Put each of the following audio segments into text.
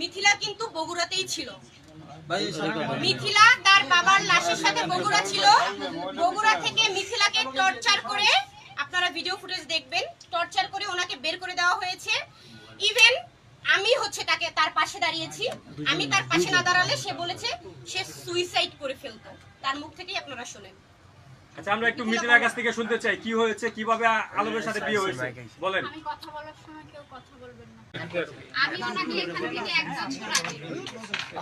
মিথিলা কিন্তু বগুড়াতেই ছিল। মিথিলা তার বাবার লাশের সাথে বগুড়া ছিল। বগুড়া থেকে মিথিলাকে টর্চার করে আপনারা ভিডিও ফুটেজ দেখবেন। টর্চার করে ওনাকে বের করে দেওয়া হয়েছে। ইভেন আমি হচ্ছে তাকে তার পাশে দাঁড়িয়েছি। আমি তার পাশে না দাঁড়ালে সে বলেছে সে সুইসাইড করে ফেলতো। তার মুখ থেকেই আপনারা শোনেন। আচ্ছা আমরা একটু মিথিলার কাছ থেকে শুনতে চাই কি হয়েছে কীভাবে আলমের সাথে বিয়ে হয়েছে? বলেন। আমি কথা বলার সময় কেউ কথা বলবেন না। আমি ওনাকে এখান থেকে এক বছর আগে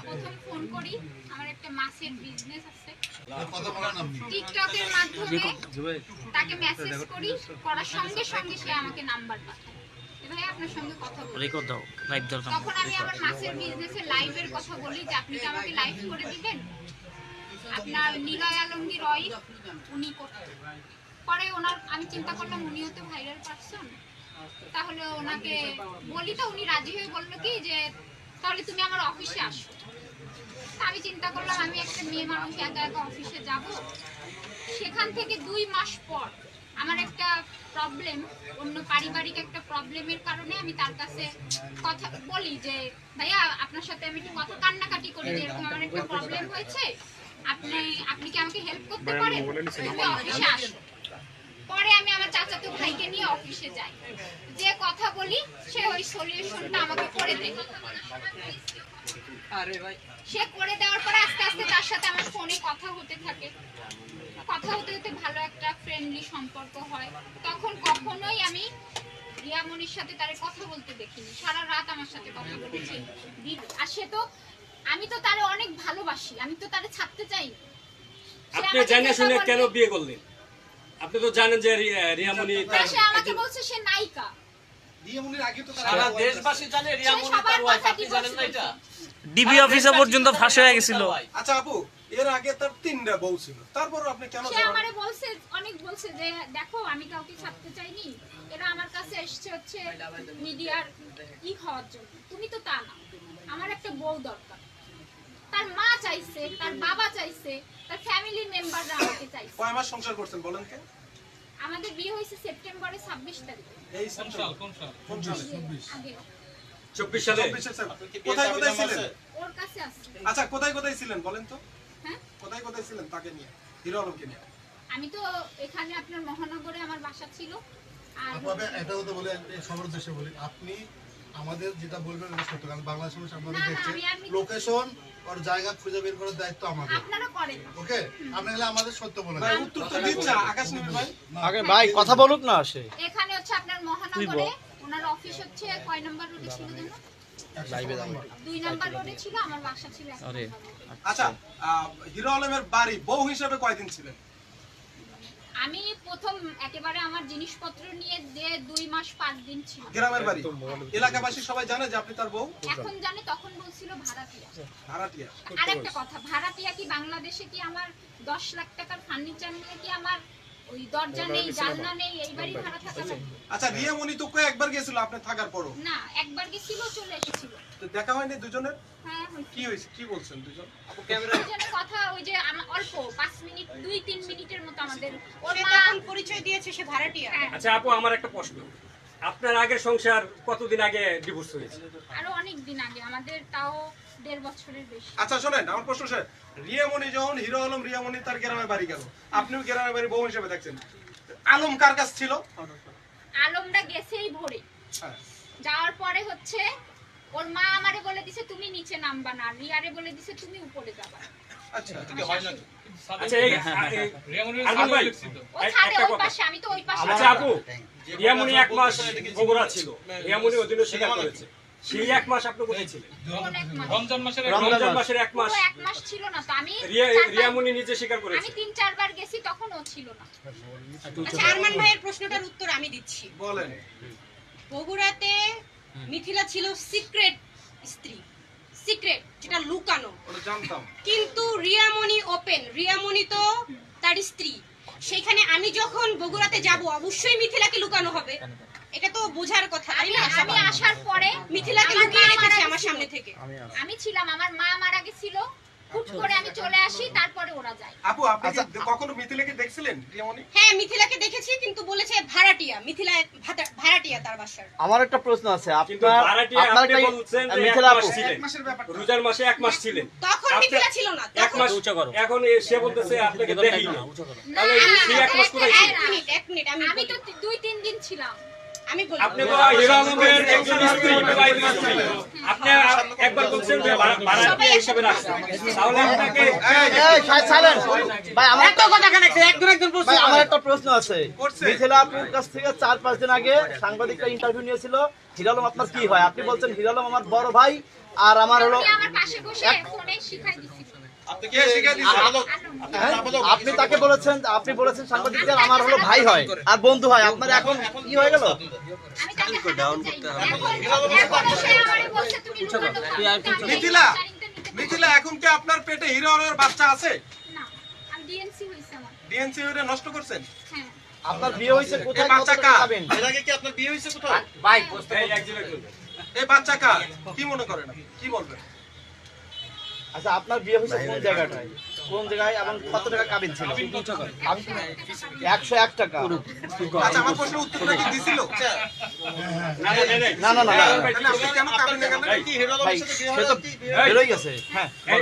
প্রথম ফোন করি আমার একটা মাছের বিজনেস আছে। টিকটকের মাধ্যমে তাকে মেসেজ করি করার সঙ্গে সঙ্গে সে আমাকে নাম্বার পাঠায়। ভাই আপনার সঙ্গে কথা বলি। রেকর্ড দাও লাইভ দরকার তখন আমি আমার মাছের লাইভের কথা বলি যে আপনি কি আমাকে লাইভ করে দিবেন? আপনার নিলয় আলমগীর রয়, উনি করতেন। পরে ওনার, আমি চিন্তা করলাম উনিও তো ভাইরাল পারসন তাহলে ওনাকে বলি তো, উনি রাজি হয়ে বলল কি যে, তাহলে তুমি আমার অফিসে আসো। আমি চিন্তা করলাম, আমি একটা মেয়ে মানুষ, একা একা অফিসে যাব। সেখান থেকে দুই মাস পর আমার একটা প্রবলেম অন্য পারিবারিক একটা প্রবলেমের কারণে আমি তার কাছে কথা বলি যে, ভাইয়া, আপনার সাথে আমি একটু কথা কান্নাকাটি করি যে এরকম আমার একটা প্রবলেম হয়েছে। আপনি আপনি কি আমাকে হেল্প করতে পারেন? তুমি অফিসে আসো পরে আমি আমার চাচাতো ভাইকে নিয়ে অফিসে যাই। যে কথা বলি সে ওই সলিউশনটা আমাকে করে দেয়। সে করে দেওয়ার পরে আস্তে আস্তে তার সাথে আমার ফোনে কথা হতে থাকে। কথা হতে হতে ভালো একটা ফ্রেন্ডলি সম্পর্ক হয়। তখন কখনোই আমি রিয়ামনির সাথে তারে কথা বলতে দেখিনি। সারা রাত আমার সাথে কথা বলেছি। আর সে তো আমি তো তারে অনেক ভালোবাসি আমি তো তারে ছাড়তে চাই আপনি আমাকে জানে যেটা শুনে কেন বিয়ে করলেন? আপনি তো জানেন যে রি- রিয়ামণি তার সে আমাকে বলছে সে নায়িকা। রিয়ামণির আগে তো সারা দেশবাসী জানে রিয়া সে মনির সবার তার ওয়াইফ আপনি জানেন না এটা? ডিবি অফিসে পর্যন্ত ফাঁস হয়ে গেছিল। আচ্ছা আপু এর আগে তার তিনটা বউ ছিল। তারপর আপনি কেন সে আমারে বলছে অনেক বলছে যে দেখো আমি কাউকে ছাড়তে চাইনি। এরা আমার কাছে এসেছে হচ্ছে মিডিয়ার ই হওয়ার জন্য। তুমি তো তা না। আমার একটা বউ দরকার। তার মা চাইছে তার বাবা চাইছে তার ফ্যামিলি মেম্বাররা আমাকে চাইছে। কয় মাস সংসার করছেন বলেন কে আমাদের বিয়ে হয়েছে সেপ্টেম্বরে ছাব্বিশ তারিখে। এই সাল কোন সাল? আগে চব্বিশ। সালে? চব্বিশে সাল। কোথায় কোথায় ছিলেন? ওর কাছে আসছে আচ্ছা কোথায় কোথায় ছিলেন বলেন তো? হ্যাঁ? কোথায় কোথায় ছিলেন তাকে নিয়ে? হিরো আলমকে নিয়ে। আমি তো এখানে আপনার মহানগরে আমার বাসা ছিল। আর আপনাদের এটা হতে বলে সবার উদ্দেশ্যে বলি। আপনি আমাদের যেটা বলবেন কারণ বাংলাদেশ মানুষ দেখছে। লোকেশন আর জায়গা খুঁজে বের করার দায়িত্ব আমাদের। ওকে? আমাদের সত্য বলে ভাই উত্তর তো দিচ্ছে আকাশ ভাই। আগে ভাই কথা বলুক না সে। এখানে হচ্ছে আপনার মহানগরে ওনার অফিস হচ্ছে কয় নম্বর রোডে ছিল। আচ্ছা আহ, হিরো আলমের বাড়ি বউ হিসেবে কয়দিন ছিলেন? আমি প্রথম একেবারে আমার জিনিসপত্র নিয়ে যে দুই মাস পাঁচ দিন ছিল। গ্রামের বাড়ি। এলাকাবাসী সবাই জানে যে আপনি তার বউ? এখন জানে তখন বলছিল ভাড়াটিয়া। ভাড়াটিয়া। আরেকটা কথা ভাড়াটিয়া কি বাংলাদেশে কি আমার দশ লাখ টাকার ফার্নিচার নিয়ে কি আমার ওই দরজা নেই জানলা নেই? এই বাড়ি ভাড়া থাকা লাগে? আচ্ছা রিয়া মনি তো কয়েকবার গেছিল আপনি থাকার পরও। না একবার গেছিল চলে এসেছিল। তো দেখা হয়নি দুজনের? হ্যাঁ কি হয়েছে? কি বলছেন দুজন? দুজনের কথা ওই যে অল্প পাঁচ মিনিট দুই তিন মিনিটের মতো আমাদের। ওর মা পরিচয় দিয়েছে সে ভাড়াটিয়া। হ্যাঁ, আচ্ছা আপু আমার একটা প্রশ্ন। আপনার আগের সংসার কতদিন আগে ডিভোর্স হয়েছে? আরও অনেক দিন আগে আমাদের তাও দেড় বছরের বেশি। আচ্ছা শোনেন আমার প্রশ্ন স্যার রিয়ামণি যখন হিরো আলম রিয়ামণি তার গ্রামের বাড়ি গেল। আপনিও গ্রামের বাড়ি বউ হিসেবে দেখছেন। আলম কার কাছ ছিল? আলমরা গেছেই ভোরে। হ্যাঁ। যাওয়ার পরে হচ্ছে ওর মা আমারে বলে দিছে তুমি নিচে নামবা না। রিয়ারে বলে দিছে তুমি উপরে যাবা। আচ্ছা। আচ্ছা এই আরমান ভাই ও এক- ওই পাশে আমি তো ওই পাশে আচ্ছা আপু এক মাস বগুড়া ছিল। রিয়ামণি ওই দিনও স্বীকার করেছে। সেই এক মাস আপনি কোথায় ছিলেন? কোন এক রমজান মাসের এক মাস। এক মাস। ছিল না তো। আমি নিজে স্বীকার তিন চারবার গেছি তখন ও ছিল না। আচ্ছা আরমান ভাইয়ের প্রশ্নটার উত্তর আমি দিচ্ছি। বলেন। বগুড়াতে মিথিলা ছিল সিক্রেট স্ত্রী। সিক্রেট যেটা লুকানো। কিন্তু রিয়ামণি ওপেন রিয়ামণি তো তার স্ত্রী। সেখানে আমি যখন বগুড়াতে যাব অবশ্যই মিথিলাকে লুকানো হবে। এটা তো বোঝার কথা তাই আমি না? আমি আসার পরে মিথিলাকে আমার লুকিয়ে রেখেছি রেখেছে আমার সামনে থেকে। আমি ছিলাম আমার মা মারা গেছিল। হুট করে আমি চলে আসি তারপরে ওরা যায়। আপু আপনি কখনো মিথিলাকে দেখছিলেন রিয়ামণি হ্যাঁ মিথিলাকে দেখেছি কিন্তু বলেছে ভাড়াটিয়া মিথিলা ভাড়াটিয়া তার বাসার। আমার একটা প্রশ্ন আছে আপনার আপনার আপনি একটা বলছেন যে মিথিলা আপু। ছিলেন। এক মাসের ব্যাপারটা। রোজার মাসে এক মাস ছিলেন। তখন মিথিলা ছিল না এক মাস উঁচা করো। এখন সে বলতেছে আপনাকে দেখি না, তাহলে আমি- সেই এক মাস কোথায় এক মিনিট এক মিনিট আমি আমি তো দুই তিন দিন ছিলাম। আপনি তো একজন স্ত্রী বিবাহিত স্ত্রী আপনি একবার বলছেন যে ভাড়া- ভাড়াটিয়া হিসেবে রাখছেন তাহলে আপনাকে এই সাইলেন্ট ভাই আমার একটা কথা ভাই আমার একটা প্রশ্ন আছে। মিথিলা আপুর কাছ থেকে চার পাঁচ দিন আগে সাংবাদিকরা ইন্টারভিউ নিয়েছিল। হিরালম আপনার কি হয়? আপনি বলছেন হিরালম আমার বড় ভাই আর আমার হলো আমার পাশে বসে ফোনে শিখাই দিছিল আপনি তাকে বলেছেন আপনি বলেছেন সাংবাদিকদের আমার হলো ভাই হয়। আর বন্ধু হয় আপনার এখন কি হয়ে গেল? মিথিলা এখন কি আপনার পেটে হিরো আলমের বাচ্চা আছে? না ডিএনসি হইছে আমার। ডিএনসি হয়ে নষ্ট করছেন? হ্যাঁ। আপনার বিয়ে হয়েছে কোথায়? বাচ্চা কার? এর আগে কি আপনার বিয়ে হয়েছে একজন এই বাচ্চা কার? কি মনে করেন কি বলবেন? আচ্ছা আপনার বিয়ে হয়েছে কোন জায়গাটায়? কোন জায়গায় এবং কত টাকা কাবিন ছিল? একশো এক টাকা। আচ্ছা আমার প্রশ্নের উত্তরটা কি দিছিল? না হ্যাঁ এই,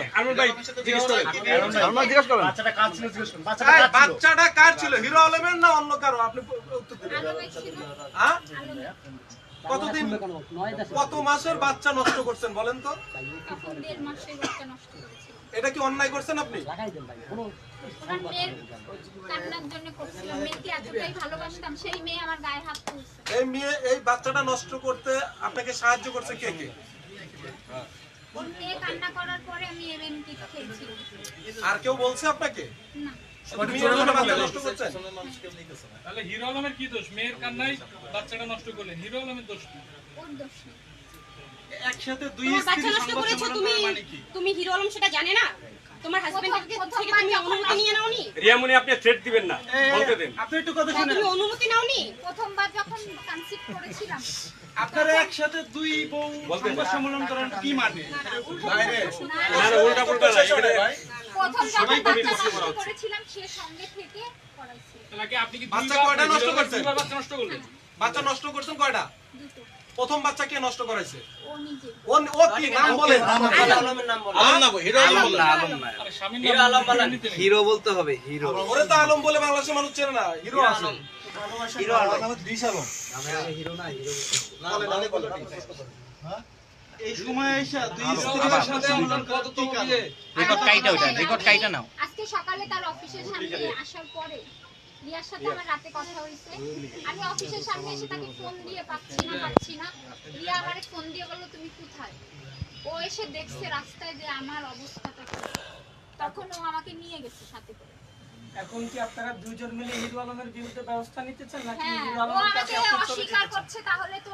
বাচ্চাটা কার ছিল হিরো আলমের না অন্য কারও? আপনি উত্তর হ্যাঁ? আলো কতদিন কত মাসের বাচ্চা নষ্ট করছেন বলেন তো? তখন দেড় মাসের বাচ্চা নষ্ট করেছিল এটা কি অন্যায় করছেন আপনি? ওনার মেয়ের কান্নার জন্য করছিলাম। মেয়েকে এতটাই ভালোবাসতাম সেই মেয়ে আমার গায়ে হাত এই মেয়ে এই বাচ্চাটা নষ্ট করতে আপনাকে সাহায্য করছে কে কে? মেয়ে কান্না করার পরে আমি এমএনটি আর কেউ বলছে আপনাকে? না। তাহলে হিরো আলমের কি দোষ? মেয়ের কান্নাই বাচ্চাটা নষ্ট করলেন হিরো আলমের দোষ কি? দোষ একসাথে দুই স্ত্রী মানে কি? তুমি হিরো আলম সেটা জানে না? তোমার হাজবেন্ডের থেকে তুমি অনুমতি নিয়ে নাওনি? রিয়ামণি আপনি থ্রেট দিবেন না বলতে দেন। আপনি একটু কথা হ্যাঁ, তুমি অনুমতি নাওনি? প্রথমবার যখন কনসিভ করেছিলাম। আপনারা একসাথে দুই বউ সংবাদ সম্মেলন করেন কি মানে না না উল্টা পুল্টা না এখানে প্রথম নষ্ট করেছিলাম সে সঙ্গে থেকে করাইছিল তাহলে আপনি কি বাচ্চা কয়টা নষ্ট করছেন? বাচ্চা নষ্ট করলেন? বাচ্চা নষ্ট করছেন কয়টা? দুটো। প্রথম বাচ্চা কে নষ্ট করাইছে ও নিজে। ও ও কি নাম বলেন? আলম হিরো আলম বলতে নেই। হিরো বলতে হবে হিরো। ওরে তো আলম বলে বাংলাদেশের মানুষ চেনে না। হিরো আছে হিরো এই সময় এসে দুই স্ত্রীর সাথে আপনার কত তো বিয়ে রেকর্ড কাইটা ওটা রেকর্ড কাইটা নাও। আজকে সকালে তার অফিসের সামনে আসার পরে। রিয়ার সাথে আমার রাতে কথা হয়েছে। আমি অফিসের সামনে এসে তাকে ফোন দিয়ে পাচ্ছি না পাচ্ছি না। রিয়া আমারে ফোন দিয়ে বলল তুমি কোথায়? ও এসে দেখছে রাস্তায় যে আমার অবস্থাটা কি। তখন ও আমাকে নিয়ে গেছে সাথে করে। এখন কি আপনারা দুজন মিলে হিরো আলমের বিরুদ্ধে ব্যবস্থা নিতে চান নাকি হ্যাঁ হিরো আলমের কাছে চলে অস্বীকার করছে তাহলে তো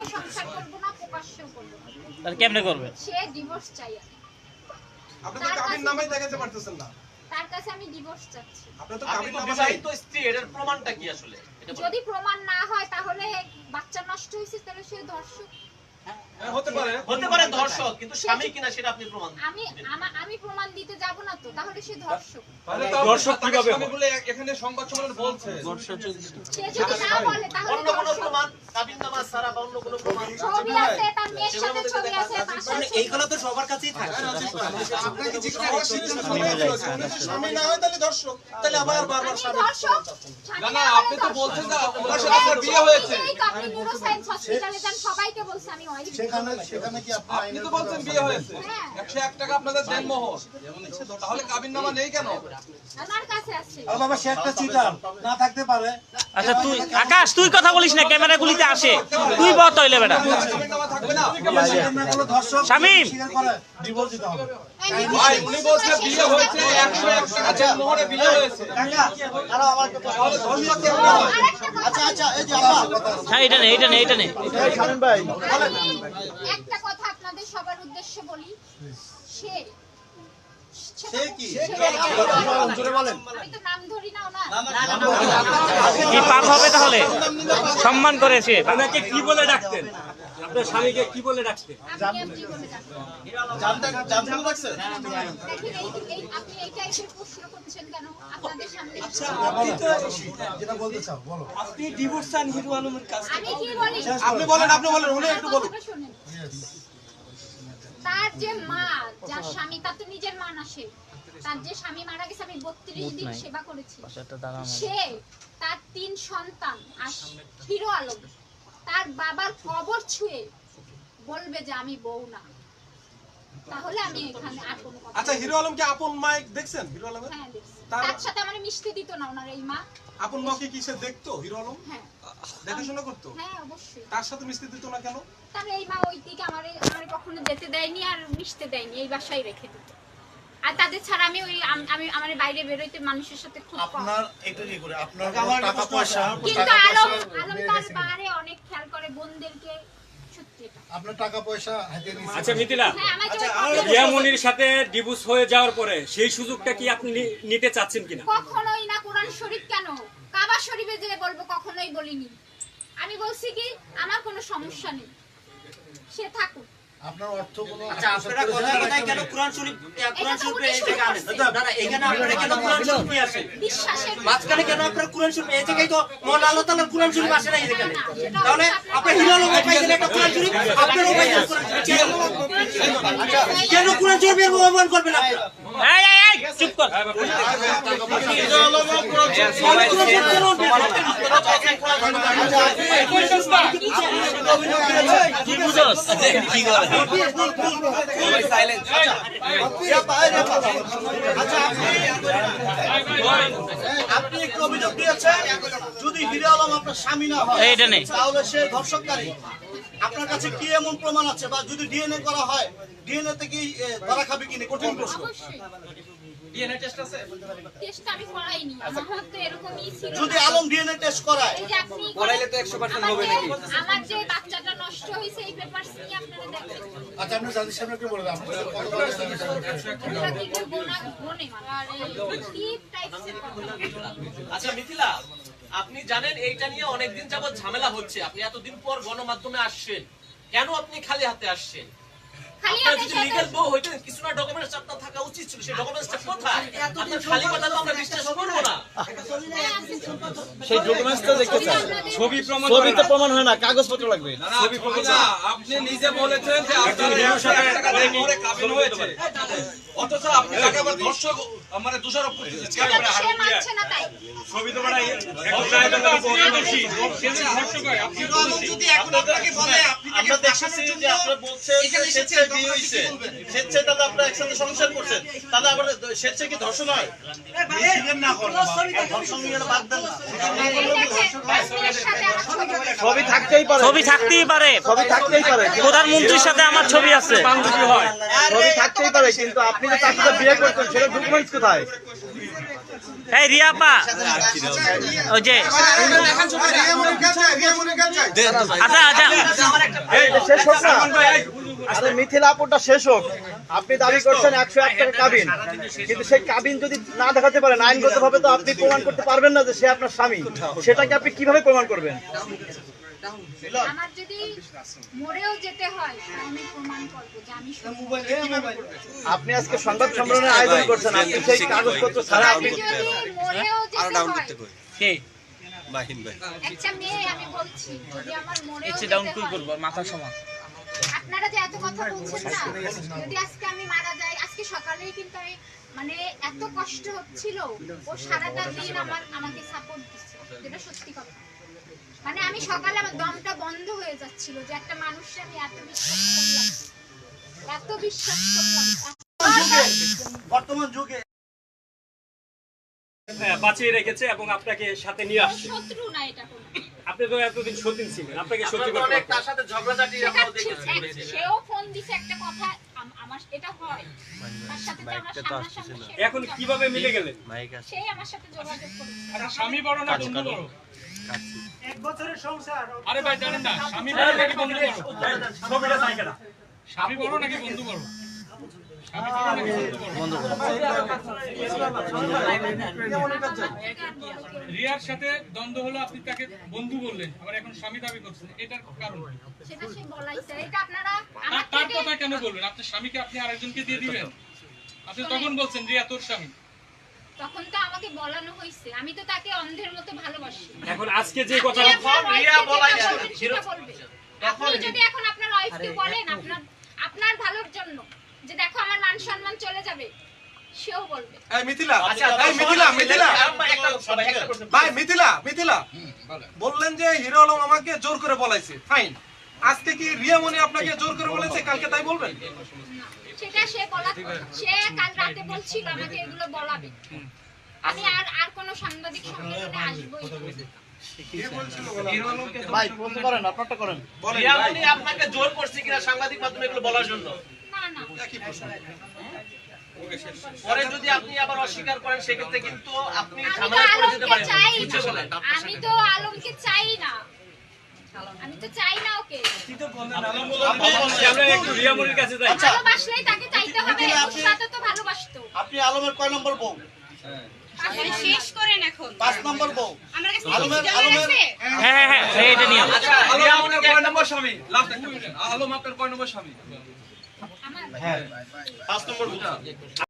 সংসার করব না প্রকাশ্যও করব তাহলে কেমনে করবে? সে ডিভোর্স চাই আপনি তো কাবিন নামাই দেখাতে পারতেছেন না। তার কাছে আমি ডিভোর্স চাচ্ছি। আপনি তো কাবিন তো স্ত্রী এর প্রমাণটা কি আসলে? যদি প্রমাণ না হয় তাহলে বাচ্চা নষ্ট হয়েছে তাহলে সে ধর্ষক হতে পারে। হতে পারে ধর্ষক কিন্তু স্বামী কিনা সেটা আপনি প্রমাণ আমি আমি প্রমাণ দিতে যাব না তো তাহলে সে ধর্ষক দর্শক। কীভাবে হবে? বলে এখানে সংবাদ সম্মেলন বলছে। সে যদি না বলে তাহলে অন্য কোনো প্রমাণ কাবিন নামা ছাড়া বা অন্য কোনো প্রমাণ ছবি আছে তার মেয়ের সাথে ছবি আছে তার এইগুলো তো সবার কাছেই থাকে। আপনাকে জিজ্ঞাসা করার স্বামী হয়েছে। উনি যদি স্বামী না হয় তাহলে দর্শক। তাহলে আবার বারবার স্বামী না না আপনি তো বলছেন যে ওনার সাথে আপনার বিয়ে হয়েছে। আপনি নিউরোসায়েন্স হসপিটালে যান সবাইকে বলছে আমি সেখানে সেখানে কি আপনি আপনি তো বলছেন বিয়ে হয়েছে। হ্যাঁ একশো এক টাকা আপনাদের দেন মোহর তাহলে কাবিন নামা নেই কেন? আমার কাছে আছে। আর বাবা সে একটা চিটার না থাকতে পারে। আচ্ছা তুই আকাশ তুই কথা বলিস না ক্যামেরা গুলিতে আসে। তুই বল তইলে বেটা কাবিন নামা থাকবে না। কোনো ধর্ষক শামীম! স্বীকার করে ডিভোর্স দিতে হবে। ভাই উনি বলছে বিয়ে হয়েছে একশো এক টাকা দেন মোহরে বিয়ে হয়েছে। কাকা আর আমার কথা। তাহলে দর্শক কেমন? হয় আরেকটা কথা আচ্ছা আচ্ছা এই যে আপা হ্যাঁ এটা নে এটা নে এটা নে। শামীম ভাই একটা কথা আপনাদের সবার উদ্দেশ্যে বলি সে কি? পাপ হবে তাহলে সম্মান করেছে আপনাকে কি বলে ডাকতেন আপনার স্বামীকে কি বলে ডাকতেন আপনি আপনি বলে ডাকুন। জানতে জানতে রাখছে দেখেন এই এই- আপনি এই টাইপের প্রশ্ন করছেন কেন আপনাদের সামনে যেটা বলতে চাও বলো আপনি ডিভোর্স চান হিরো আলমের কাছ আমি কি বলি আপনি বলেন আপনি বলেন উনি একটু বলুন। তার যে মা যার স্বামী তার তো নিজের মা না সে। তার যে স্বামী মারা গেছে আমি বত্রিশ দিন সেবা করেছি। সে তার তিন সন্তান আর হিরো আলম তার বাবার কবর ছুঁয়ে বলবে যে আমি বউ না। তাহলে আমি এখানে আর কোনো কথা আচ্ছা হিরো আলমকে আপন মাইক দেখছেন? হিরো আলমের? হ্যাঁ দেখছি। তার- সাথে আমার মিশতে দিত না ওনার এই মা। আপন মাকে কি সে দেখতো হিরো আলম? হ্যাঁ। দেখাশোনা করতো? হ্যাঁ অবশ্যই। তার সাথে মিশতে দিত না কেন? তার এই মা ওই দিকে আমার আমার কখনো যেতে দেয়নি আর মিশতে দেয়নি এই বাসায় রেখে দিত। আর তাদের ছাড়া আমি ওই আমি আমার বাইরে বেরোইতে মানুষের সাথে খুব আপনার একটু ইয়ে করে আপনার টাকা পয়সা কিন্তু আলম আলম তার বারে অনেক খেয়াল করে বোনদেরকে আপনার টাকা পয়সা হাতে আচ্ছা মিথিলা। হ্যাঁ সাথে ডিভোর্স হয়ে যাওয়ার পরে সেই সুযোগটা কি আপনি নিতে চাচ্ছেন কিনা? কখনোই না কোরআন শরীফ কেন? কাবা শরীফে যে বলব কখনোই বলিনি। আমি বলছি কি আমার কোনো সমস্যা নেই। সে থাকুক আপনার অর্থ কোন আচ্ছা আপনারা কথা কথায় কেন কোরআন শরীফ কোরআন শরীফ এই শুরু জায়গায় আনেন না না এখানে আপনারা কেন কোরআন শরীফ নিয়ে আসেন? বিশ্বাসের মাঝখানে কেন আপনারা কোরআন শরীফ এই জায়গায় তো আল্লাহ তাআলার কোরআন শরীফ আসে না এই জায়গায় তাহলে আপনি আলম পাইছেন একটা কোরআন শরীফ আপনারও পাইছেন কোরআন শরীফ কেন? কেন কোরআন শরীফের অপমান করবেন আপনারা? চুপ কর কি কি আচ্ছা আপনি- আপনি একটু অভিযোগ দিয়েছেন যদি হিরো আলম আপনার স্বামী না হয় তাহলে সে ধর্ষককারী আপনার কাছে কি এমন প্রমাণ আছে বা যদি ডিএনএ করা হয় ডিএনএ থেকে ধরা খাবে কিনা কঠিন প্রশ্ন অবশ্যই টেস্ট আমি করাইনি আমার তো এরকমই ছিল। যদি আলম ডিএনএ টেস্ট করায়? এই যে আপনি করাইলে তো 100% হবে নাকি? আমার যে বাচ্চাটা নষ্ট হয়েছে এই পেপারস নিয়ে আপনারা দেখেন। আচ্ছা আপনি জানি সামনে কি বলবেন? আপনি কত কি কেউ গোনা মানে আচ্ছা মিথিলা আপনি জানেন এইটা নিয়ে অনেকদিন যাবত ঝামেলা হচ্ছে। আপনি এতদিন পর গণমাধ্যমে আসছেন। কেন আপনি খালি হাতে আসছেন? কিছু না ডকুমেন্টস আপনার থাকা উচিত ছিল। সেই ডকুমেন্টসটা কোথায়? খালি কথা তো আমরা বিশ্বাস করব না। সেই ডকুমেন্টসটা দেখতে চাই ছবি প্রমাণ ছবি তো প্রমাণ হয় না কাগজপত্র লাগবে। ছবি প্রমাণ আপনি নিজে বলেছেন যে আপনার সাথে কাবিন হয়েছে। অথচ আপনি তাকে আবার মানে দোষারোপ করতেছেন। ছবি তো বড় একজন নায়কের লোক দোষী। সে যে ধর্ষক আপনি তো দোষী। যদি এখন আপনাকে বলে আপনি তাকে আমরা দেখেছি যে আপনি বলছেন যে স্বেচ্ছায় বিয়ে হয়েছে স্বেচ্ছায় তাহলে আপনারা একসাথে সংসার করছেন। তাহলে আবার স্বেচ্ছায় কি ধর্ষণ হয়? না ধর্ষণ নিয়ে বাদ দেন না। এই দেখেন কাশ্মীরের সাথে আমার ছবি ছবি থাকতেই পারে। ছবি থাকতেই পারে ছবি থাকতেই পারে। প্রধানমন্ত্রীর সাথে আমার ছবি আছে। বান্ধবী হয়। ছবি থাকতেই পারে কিন্তু আপনি যে তার সাথে বিয়ে করতেন সেটা ডকুমেন্টস কোথায়? এই রিয়াপা ওই যে। আচ্ছা আচ্ছা। শেষ হোক না আরে মিথিলা শেষ হোক। আপনি দাবি করছেন একশো এক টাকা কাবিন। কিন্তু সেই কাবিন যদি না দেখাতে পারেন আইনগত ভাবে তো আপনি প্রমাণ করতে পারবেন না যে সে আপনার স্বামী। সেটাকে আপনি কীভাবে প্রমাণ করবেন? আমার যদি মরেও যেতে হয় আমি প্রমাণ করব যে আমি আপনি আজকে সংবাদ সম্মেলনের আয়োজন করছেন আপনি সেই কাগজপত্র ছাড়া আপনি আমি যদি মরেও যেতে হয় কে? একটা মেয়ে আমি বলছি যদি আমার মরেও যেতে ডাউন হয়, করব মাথা সমান। আপনারা যে এত কথা বলছেন না যদি আজকে আমি মারা যাই আজকে সকালেই কিন্তু আমি মানে এত কষ্ট হচ্ছিল ও সারাটা দিন আমার আমাকে সাপোর্ট দিচ্ছে যেটা সত্যি কথা। মানে আমি সকালে আমার দমটা বন্ধ হয়ে যাচ্ছিল যে একটা মানুষকে আমি এত বিশ্বাস করলাম। এত বিশ্বাস করলাম। বর্তমান যুগে। হ্যাঁ, বাঁচিয়ে রেখেছে এবং আপনাকে সাথে নিয়ে ওর আসছে। শত্রু না এটা আপনি তো এতদিন সতীন ছিলেন আপনাকে সত্যি করতে তার সাথে ঝগড়াঝাটি দেখেছি। সেও ফোন দিছে একটা কথা আম- আমার এটা হয়। তার সাথে যে আমার সামনাসামনি এখন কীভাবে মিলে গেলেন সেই আমার সাথে যোগাযোগ করেছে। স্বামী বড় না বন্ধু বড়? এক বছরের সংসার। আরে ভাই জানেন না। স্বামী বড় নাকি বন্ধু বড়? স্বামী বড় নাকি বন্ধু বড়? রিয়ার সাথে দ্বন্দ্ব হলো আপনি তাকে বন্ধু বললেন আবার এখন স্বামী দাবি করছেন এটার কারণ সেটা সে বলাইছে। এটা আপনারা তার কথা কেন বলবেন? আপনার স্বামীকে আপনি আরেকজনকে দিয়ে দিবেন? আপনি তখন বলছেন রিয়া তোর স্বামী। তখন তো আমাকে বলানো হয়েছে আমি তো তাকে অন্ধের মতো ভালোবাসি। এখন আজকে যে কথা রিয়া যদি এখন আপনার ওয়াইফকে বলেন আপনার আপনার ভালোর জন্য। যে দেখো আমার মান সম্মান চলে যাবে সেও বলবে। এই মিথিলা আচ্ছা এই মিথিলা মিথিলা। একটা সবাই একটা প্রশ্ন ভাই মিথিলা মিথিলা। বললেন যে হিরো আলম আমাকে জোর করে বলাইছে। ফাইন আজকে কি রিয়ামণি আপনাকে জোর করে বলেছে? কালকে তাই বলবেন? সেটা সে বলা সে কাল রাতে বলছিল আমাকে এগুলো বলাবে। আমি আর আর কোনো সাংবাদিক সম্মেলনে আসবোই না। ভাই বলতে পারেন আপনারটা করেন। আপনাকে জোর করছে কিনা সাংবাদিক মাধ্যমে এগুলো বলার জন্য? পরে যদি আপনি আবার অস্বীকার করেন সেক্ষেত্রে কিন্তু আপনি ঝামেলায় পড়ে যেতে পারেন বুঝে বলেন আমি তো আলমকে চাই না আমি তো চাই না ওকে ভালোবাসলেই তাকে চাইতে হবে সাথে তো ভালোবাসতো আপনি আলমের কয় নম্বর বউ শেষ করেন এখন পাঁচ নম্বর বউ আমার কাছে আলমের- আলমের- হ্যাঁ হ্যাঁ হ্যাঁ এটা নিয়ম আচ্ছা রিয়ামণিকে একটা- আমার পাঁচ নম্বর